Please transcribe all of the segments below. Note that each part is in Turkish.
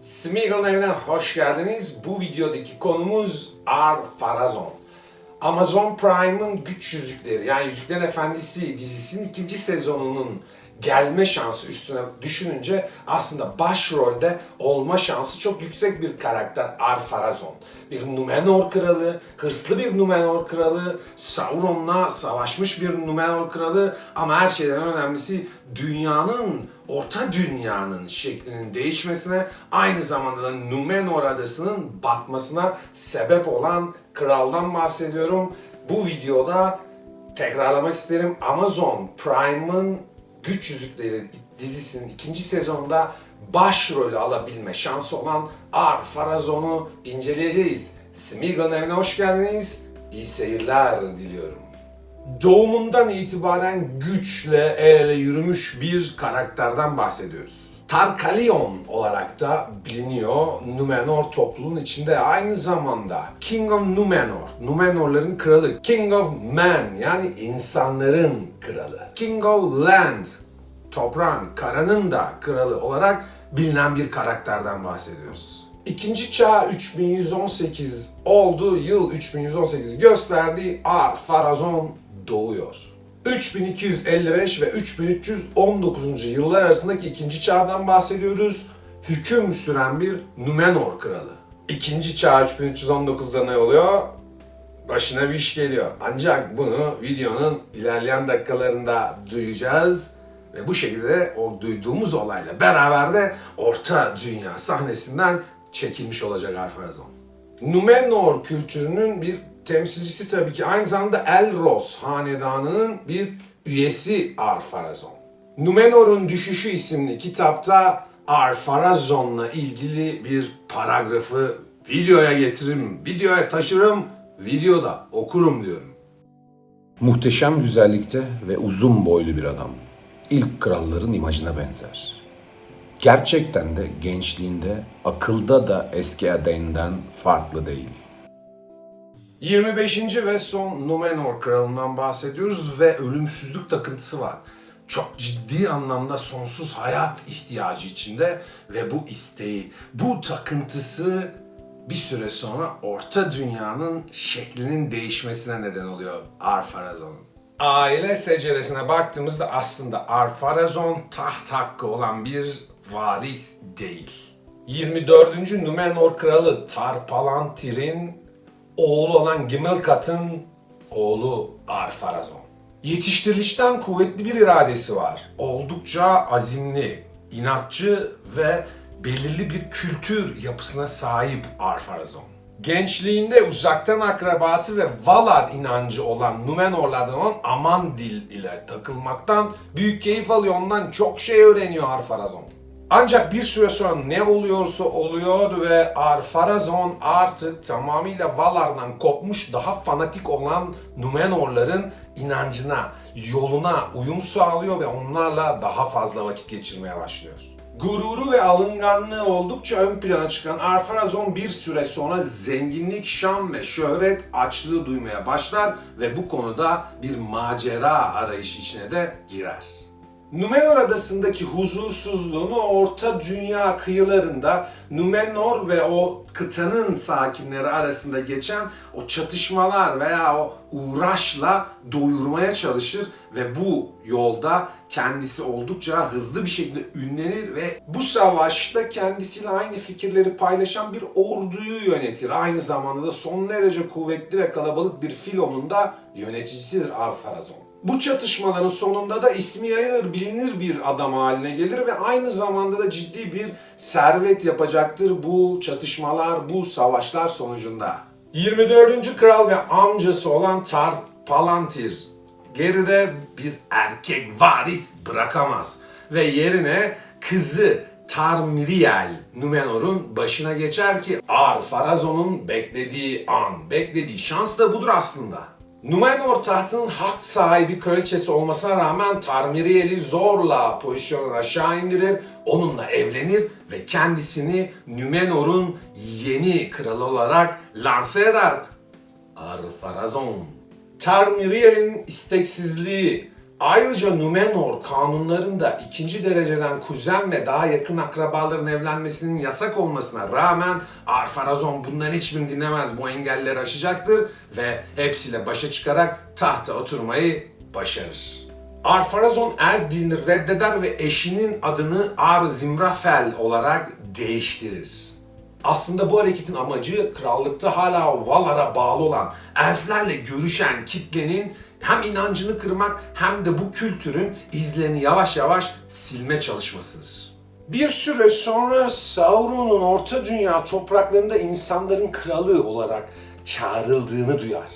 Smeagol'un evine hoş geldiniz. Bu videodaki konumuz Ar-Pharazôn. Amazon Prime'ın Güç Yüzükleri yani Yüzüklerin Efendisi dizisinin ikinci sezonunun gelme şansı üstüne düşününce aslında başrolde olma şansı çok yüksek bir karakter Ar-Pharazôn. Bir Numenor kralı, hırslı bir Numenor kralı, Sauron'la savaşmış bir Numenor kralı ama her şeyden önemlisi dünyanın, orta dünyanın şeklinin değişmesine aynı zamanda da Numenor adasının batmasına sebep olan kraldan bahsediyorum. Bu videoda tekrarlamak isterim. Amazon Prime'ın Güç Yüzükleri dizisinin ikinci sezonunda başrolü alabilme şansı olan Ar-Pharazôn'u inceleyeceğiz. Smeagol'un evine hoş geldiniz. İyi seyirler diliyorum. Doğumundan itibaren güçle el ele yürümüş bir karakterden bahsediyoruz. Tarkalion olarak da biliniyor. Numenor topluluğun içinde aynı zamanda. King of Numenor, Numenorların kralı, King of Man yani insanların kralı, King of Land, toprağın, karanın da kralı olarak bilinen bir karakterden bahsediyoruz. İkinci çağ 3118 oldu, yıl 3118 gösterdiği Ar-Pharazôn doğuyor. 3255 ve 3319. yıllar arasındaki ikinci çağdan bahsediyoruz. Hüküm süren bir Numenor kralı. İkinci çağ 3319'da ne oluyor? Başına bir iş geliyor. Ancak bunu videonun ilerleyen dakikalarında duyacağız. Ve bu şekilde o duyduğumuz olayla beraber de Orta Dünya sahnesinden çekilmiş olacak Ar-Pharazôn. Numenor kültürünün bir temsilcisi tabii ki aynı zamanda Elros hanedanının bir üyesi Ar-Pharazôn. Numenor'un Düşüşü isimli kitapta Ar-Pharazôn'la ilgili bir paragrafı videoya getiririm, videoya taşırım, videoda okurum diyorum. Muhteşem güzellikte ve uzun boylu bir adam. İlk kralların imajına benzer. Gerçekten de gençliğinde akılda da eski Edain'den farklı değil. 25. ve son Numenor kralından bahsediyoruz ve ölümsüzlük takıntısı var. Çok ciddi anlamda sonsuz hayat ihtiyacı içinde ve bu isteği, bu takıntısı bir süre sonra Orta Dünya'nın şeklinin değişmesine neden oluyor Ar-Pharazôn'un. Aile seceresine baktığımızda aslında Ar-Pharazôn taht hakkı olan bir varis değil. 24. Numenor kralı Tar-Palantir'in oğlu olan Gimilkat'ın oğlu Ar-Pharazôn. Yetiştirilişten kuvvetli bir iradesi var. Oldukça azimli, inatçı ve belirli bir kültür yapısına sahip Ar-Pharazôn. Gençliğinde uzaktan akrabası ve Valar inancı olan Numenorlardan olan Amandil ile takılmaktan büyük keyif alıyor. Ondan çok şey öğreniyor Ar-Pharazôn. Ancak bir süre sonra ne oluyorsa oluyor ve Ar-Pharazôn artık tamamıyla Valar'dan kopmuş daha fanatik olan Numenorların inancına, yoluna uyum sağlıyor ve onlarla daha fazla vakit geçirmeye başlıyor. Gururu ve alınganlığı oldukça ön plana çıkan Ar-Pharazôn bir süre sonra zenginlik, şan ve şöhret açlığı duymaya başlar ve bu konuda bir macera arayış içine de girer. Numenor adasındaki huzursuzluğunu Orta Dünya kıyılarında Numenor ve o kıtanın sakinleri arasında geçen o çatışmalar veya o uğraşla doyurmaya çalışır ve bu yolda kendisi oldukça hızlı bir şekilde ünlenir ve bu savaşta kendisiyle aynı fikirleri paylaşan bir orduyu yönetir. Aynı zamanda da son derece kuvvetli ve kalabalık bir filonun da yöneticisidir Ar-Pharazôn. Bu çatışmaların sonunda da ismi yayılır, bilinir bir adam haline gelir ve aynı zamanda da ciddi bir servet yapacaktır bu çatışmalar, bu savaşlar sonucunda. 24. kral ve amcası olan Tar Palantir geride bir erkek varis bırakamaz ve yerine kızı Tarmiriel Numenor'un başına geçer ki Ar-Pharazôn'un beklediği an, beklediği şans da budur aslında. Numenor tahtının hak sahibi kraliçesi olmasına rağmen Tarmiriel'i zorla pozisyondan aşağı indirir, onunla evlenir ve kendisini Nümenor'un yeni kralı olarak lanse eder. Ar-Pharazôn. Termiriel'in isteksizliği, ayrıca Numenor kanunlarında ikinci dereceden kuzen ve daha yakın akrabaların evlenmesinin yasak olmasına rağmen Ar-Pharazôn bunların hiçbirini dinlemez, bu engelleri aşacaktır ve hepsiyle başa çıkarak tahta oturmayı başarır. Ar-Pharazôn elf dilini reddeder ve eşinin adını Ar-Zimrafel olarak değiştirir. Aslında bu hareketin amacı krallıkta hala Valar'a bağlı olan elflerle görüşen kitlenin hem inancını kırmak hem de bu kültürün izlerini yavaş yavaş silme çalışmasıdır. Bir süre sonra Sauron'un Orta Dünya topraklarında insanların kralı olarak çağrıldığını duyar.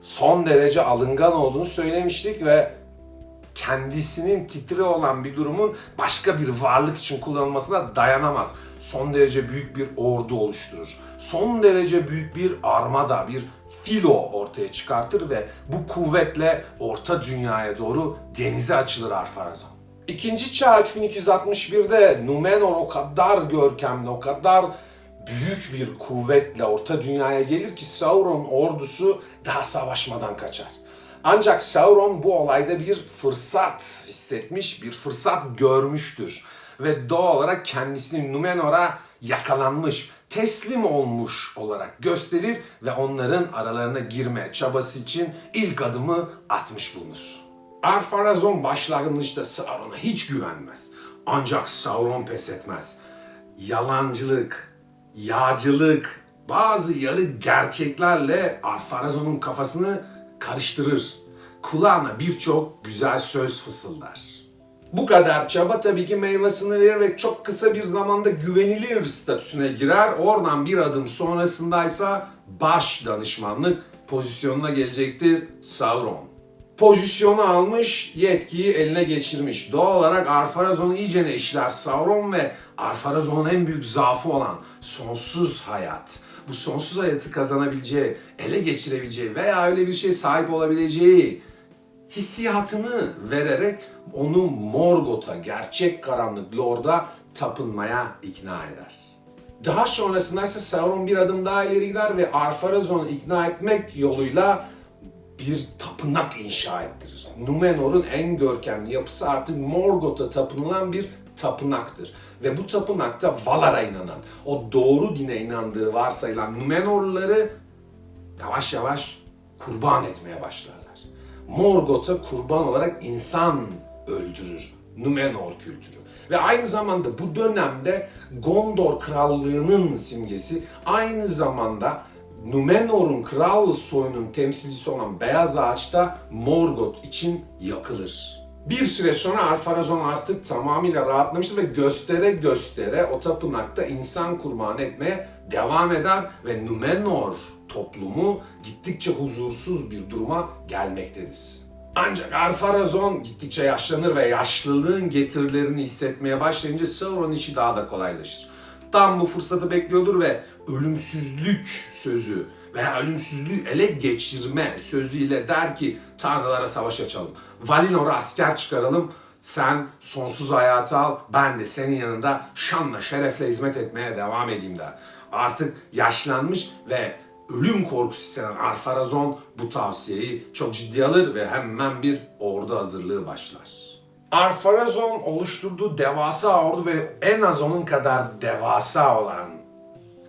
Son derece alıngan olduğunu söylemiştik ve kendisinin titri olan bir durumun başka bir varlık için kullanılmasına dayanamaz. Son derece büyük bir ordu oluşturur. Son derece büyük bir armada, bir filo ortaya çıkartır ve bu kuvvetle Orta Dünya'ya doğru denize açılır Ar-Pharazôn. İkinci çağ 3261'de Numenor o kadar görkemli, o kadar büyük bir kuvvetle Orta Dünya'ya gelir ki Sauron ordusu daha savaşmadan kaçar. Ancak Sauron bu olayda bir fırsat hissetmiş, bir fırsat görmüştür. Ve doğal olarak kendisini Numenor'a yakalanmış, teslim olmuş olarak gösterir ve onların aralarına girme çabası için ilk adımı atmış bulunur. Ar-Pharazôn başlangıçta Sauron'a hiç güvenmez. Ancak Sauron pes etmez. Yalancılık, yağcılık, bazı yarı gerçeklerle Ar-Pharazôn'un kafasını karıştırır. Kulağına birçok güzel söz fısıldar. Bu kadar çaba tabii ki meyvasını verir ve çok kısa bir zamanda güvenilir statüsüne girer. Oradan bir adım sonrasındaysa baş danışmanlık pozisyonuna gelecektir Sauron. Pozisyonu almış, yetkiyi eline geçirmiş. Doğal olarak Ar-Pharazôn'u iyicene işler Sauron ve Ar-Pharazôn'un en büyük zaafı olan sonsuz hayat. Bu sonsuz hayatı kazanabileceği, ele geçirebileceği veya öyle bir şey sahip olabileceği hissiyatını vererek onu Morgoth'a, gerçek karanlık Lord'a tapınmaya ikna eder. Daha sonrasında ise Sauron bir adım daha ileri gider ve Ar-Pharazôn'u ikna etmek yoluyla bir tapınak inşa ettirir. Numenor'un en görkemli yapısı artık Morgoth'a tapınılan bir tapınaktır. Ve bu tapınakta Valar'a inanan, o doğru dine inandığı varsayılan Numenorluları yavaş yavaş kurban etmeye başlarlar. Morgoth'a kurban olarak insan öldürür Numenor kültürü. Ve aynı zamanda bu dönemde Gondor krallığının simgesi aynı zamanda Numenor'un kral soyunun temsilcisi olan beyaz ağaçta Morgoth için yakılır. Bir süre sonra Ar-Pharazôn artık tamamıyla rahatlamıştır ve göstere göstere o tapınakta insan kurban etmeye devam eder ve Numenor toplumu gittikçe huzursuz bir duruma gelmektedir. Ancak Ar-Pharazôn gittikçe yaşlanır ve yaşlılığın getirilerini hissetmeye başlayınca Sauron işi daha da kolaylaşır. Tam bu fırsatı bekliyordur ve ölümsüzlük sözü veya ölümsüzlüğü ele geçirme sözüyle der ki tanrılara savaş açalım. Valinor'a asker çıkaralım. Sen sonsuz hayatı al, ben de senin yanında şanla şerefle hizmet etmeye devam edeyim der. Artık yaşlanmış ve ölüm korkusu hisseden Ar-Pharazôn bu tavsiyeyi çok ciddiye alır ve hemen bir ordu hazırlığı başlar. Ar-Pharazôn oluşturduğu devasa ordu ve en az onun kadar devasa olan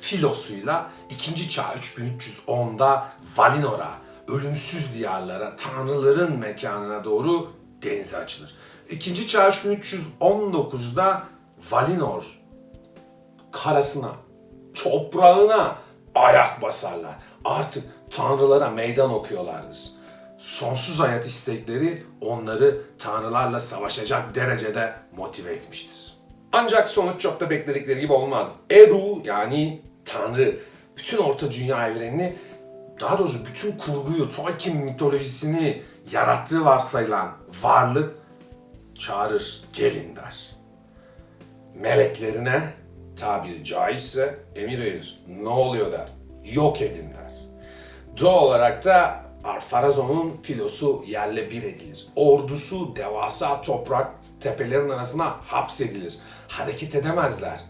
filosuyla 2. çağ 3310'da Valinor'a, ölümsüz diyarlara, tanrıların mekanına doğru denize açılır. 2. çağ 3319'da Valinor karasına, toprağına ayak basarlar. Artık tanrılara meydan okuyorlardır. Sonsuz hayat istekleri onları tanrılarla savaşacak derecede motive etmiştir. Ancak sonuç çok da bekledikleri gibi olmaz. Eru yani tanrı bütün orta dünya evrenini daha doğrusu bütün kurguyu, Tolkien mitolojisini yarattığı varsayılan varlık çağırır, gelin der meleklerine tabiri caizse emir verir. Ne oluyor der. Yok edin der. Doğal olarak da Ar-Pharazôn'un filosu yerle bir edilir. Ordusu devasa toprak tepelerin arasına hapsedilir. Hareket edemezler.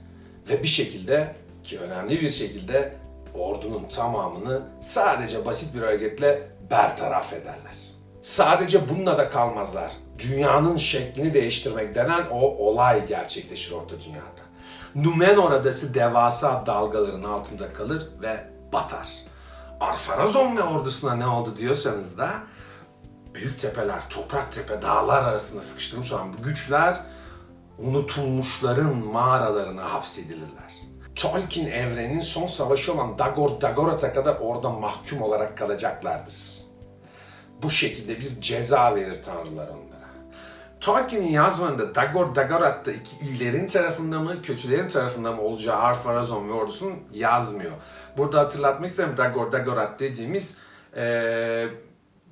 ve bir şekilde ki önemli bir şekilde ordunun tamamını sadece basit bir hareketle bertaraf ederler. Sadece bununla da kalmazlar. Dünyanın şeklini değiştirmek denen o olay gerçekleşir Orta Dünya'da. Numenor adası devasa dalgaların altında kalır ve batar. Arfarazon ve ordusuna ne oldu diyorsanız da büyük tepeler, toprak tepe, dağlar arasında sıkıştırmış olan bu güçler unutulmuşların mağaralarına hapsedilirler. Tolkien evreninin son savaşı olan Dagor Dagorath'a kadar orada mahkum olarak kalacaklardır. Bu şekilde bir ceza verir tanrılar onlara. Tolkien'in yazmanında Dagor Dagorath'ta iki iyilerin tarafında mı, kötülerin tarafında mı olacağı Ar-Pharazôn ve ordusunun yazmıyor. Burada hatırlatmak isterim Dagor Dagorath dediğimiz eee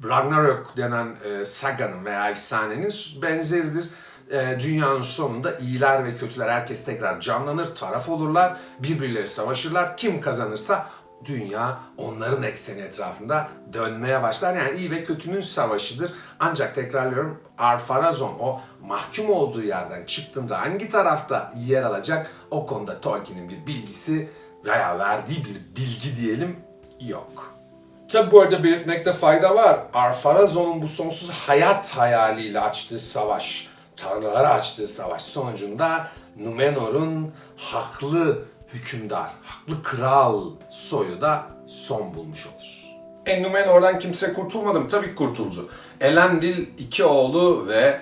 Ragnarök denen e, saganın veya efsanenin benzeridir. E, dünyanın sonunda iyiler ve kötüler herkes tekrar canlanır, taraf olurlar, birbirleri savaşırlar. Kim kazanırsa dünya onların ekseni etrafında dönmeye başlar. Yani iyi ve kötünün savaşıdır. Ancak tekrarlıyorum Ar-Pharazôn o mahkum olduğu yerden çıktığında hangi tarafta yer alacak o konuda Tolkien'in bir bilgisi veya verdiği bir bilgi diyelim yok. Tabi bu arada belirtmekte fayda var. Ar-Pharazôn'un bu sonsuz hayat hayaliyle açtığı savaş, tanrılara açtığı savaş sonucunda Numenor'un haklı hükümdar, haklı kral soyu da son bulmuş olur. E Numenor'dan kimse kurtulmadı mı? Tabii kurtuldu. Elendil iki oğlu ve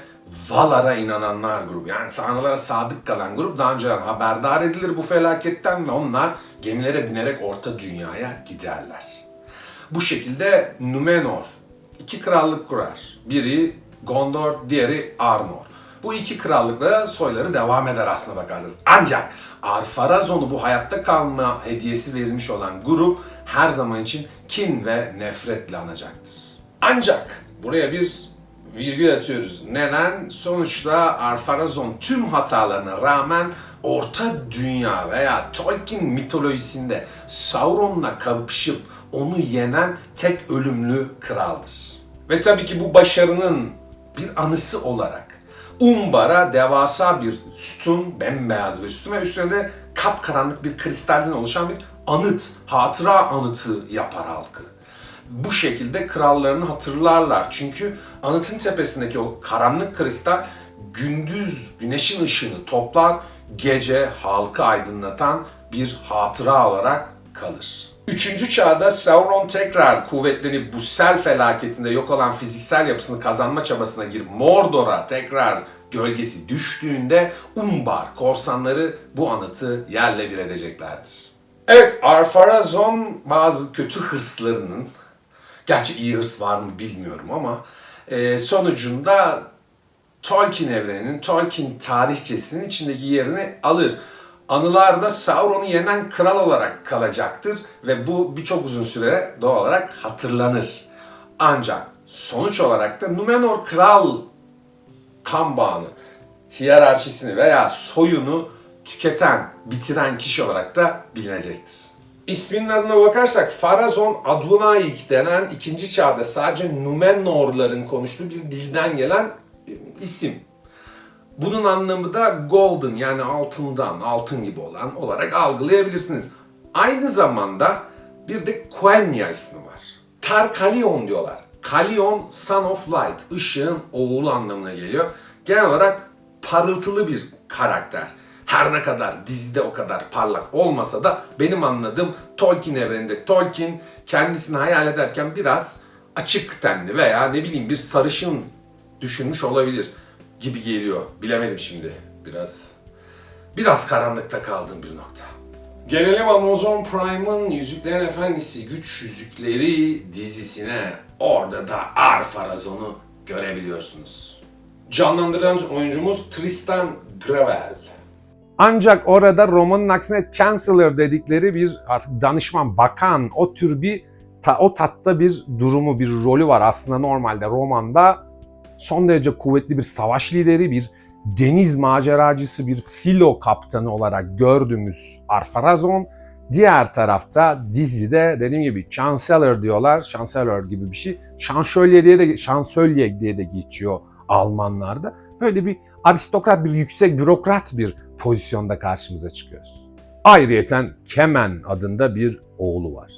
Valar'a inananlar grubu yani tanrılara sadık kalan grup daha önceden haberdar edilir bu felaketten ve onlar gemilere binerek orta dünyaya giderler. Bu şekilde Numenor iki krallık kurar. Biri Gondor, diğeri Arnor. Bu iki krallıkla soyları devam eder aslına bakarsanız. Ancak Ar-Pharazôn'u bu hayatta kalma hediyesi verilmiş olan grup her zaman için kin ve nefretle anacaktır. Ancak buraya bir virgül atıyoruz. Neden? Sonuçta Ar-Pharazôn tüm hatalarına rağmen Orta Dünya veya Tolkien mitolojisinde Sauron'la kapışıp onu yenen tek ölümlü kraldır. Ve tabii ki bu başarının bir anısı olarak Umbar'a devasa bir sütun, bembeyaz bir sütun ve üstünde de kapkaranlık bir kristalden oluşan bir anıt, hatıra anıtı yapar halkı. Bu şekilde krallarını hatırlarlar. Çünkü anıtın tepesindeki o karanlık kristal gündüz güneşin ışığını toplar, gece halkı aydınlatan bir hatıra olarak kalır. Üçüncü çağda Sauron tekrar kuvvetlenip bu sel felaketinde yok olan fiziksel yapısını kazanma çabasına girip Mordor'a tekrar gölgesi düştüğünde Umbar korsanları bu anıtı yerle bir edeceklerdir. Evet, Ar-Pharazôn bazı kötü hırslarının, gerçi iyi hırs var mı bilmiyorum ama e, sonucunda Tolkien evreninin, Tolkien tarihçesinin içindeki yerini alır. Anılarda Sauron'u yenen kral olarak kalacaktır ve bu birçok uzun süre doğal olarak hatırlanır. Ancak sonuç olarak da Numenor kral kan bağını, hiyerarşisini veya soyunu tüketen, bitiren kişi olarak da bilinecektir. İsminin adına bakarsak Farazon Adunaik denen ikinci çağda sadece Numenorların konuştuğu bir dilden gelen isim. Bunun anlamı da golden yani altından, altın gibi olan olarak algılayabilirsiniz. Aynı zamanda bir de Quenya ismi var. Tarkalion diyorlar. Kalion, son of light, ışığın oğlu anlamına geliyor. Genel olarak parıltılı bir karakter. Her ne kadar dizide o kadar parlak olmasa da benim anladığım Tolkien evreninde Tolkien kendisini hayal ederken biraz açık tenli veya ne bileyim bir sarışın düşünmüş olabilir gibi geliyor. Bilemedim şimdi. Biraz biraz karanlıkta kaldığım bir nokta. Gelelim Amazon Prime'ın Yüzüklerin Efendisi Güç Yüzükleri dizisine. Orada da Ar-Pharazôn'u görebiliyorsunuz. Canlandıran oyuncumuz Tristan Gravel. Ancak orada romanın aksine chancellor dedikleri bir artık danışman, bakan, o tür bir ta- o tatta bir durumu, bir rolü var. Aslında normalde romanda son derece kuvvetli bir savaş lideri, bir deniz maceracısı, bir filo kaptanı olarak gördüğümüz Ar-Pharazôn. Diğer tarafta dizide dediğim gibi Chancellor diyorlar. Chancellor gibi bir şey. Şansölye diye de şansölye diye de geçiyor Almanlarda. Böyle bir aristokrat, bir yüksek bürokrat bir pozisyonda karşımıza çıkıyor. Ayrıyeten Kemen adında bir oğlu var.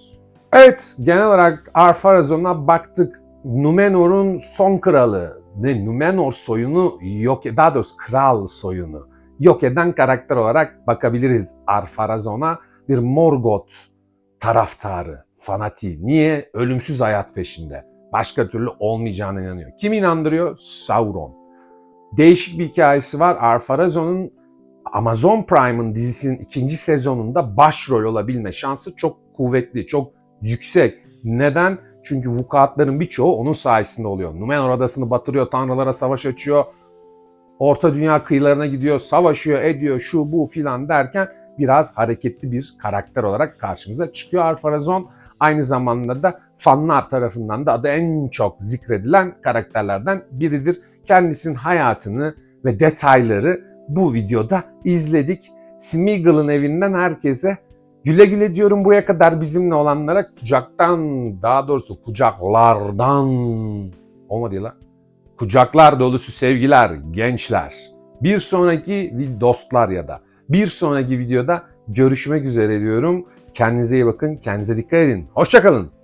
Evet, genel olarak Ar-Pharazôn'a baktık. Numenor'un son kralı ve Numenor soyunu yok, daha doğrusu kral soyunu yok eden karakter olarak bakabiliriz Ar-Pharazôn'a. Bir Morgoth taraftarı, fanatiği. Niye? Ölümsüz hayat peşinde. Başka türlü olmayacağına inanıyor. Kim inandırıyor? Sauron. Değişik bir hikayesi var. Ar-Pharazôn'un Amazon Prime'ın dizisinin ikinci sezonunda başrol olabilme şansı çok kuvvetli, çok yüksek. Neden? Çünkü vukuatların birçoğu onun sayesinde oluyor. Numenor adasını batırıyor, tanrılara savaş açıyor. Orta Dünya kıyılarına gidiyor, savaşıyor, ediyor, şu bu filan derken biraz hareketli bir karakter olarak karşımıza çıkıyor Ar-Pharazôn. Aynı zamanda da fanlar tarafından da adı en çok zikredilen karakterlerden biridir. Kendisinin hayatını ve detayları bu videoda izledik. Smeagol'un evinden herkese güle güle diyorum buraya kadar bizimle olanlara kucaktan daha doğrusu kucaklardan olmadı ya. Kucaklar dolusu sevgiler gençler. Bir sonraki dostlar ya da bir sonraki videoda görüşmek üzere diyorum. Kendinize iyi bakın, kendinize dikkat edin. Hoşçakalın.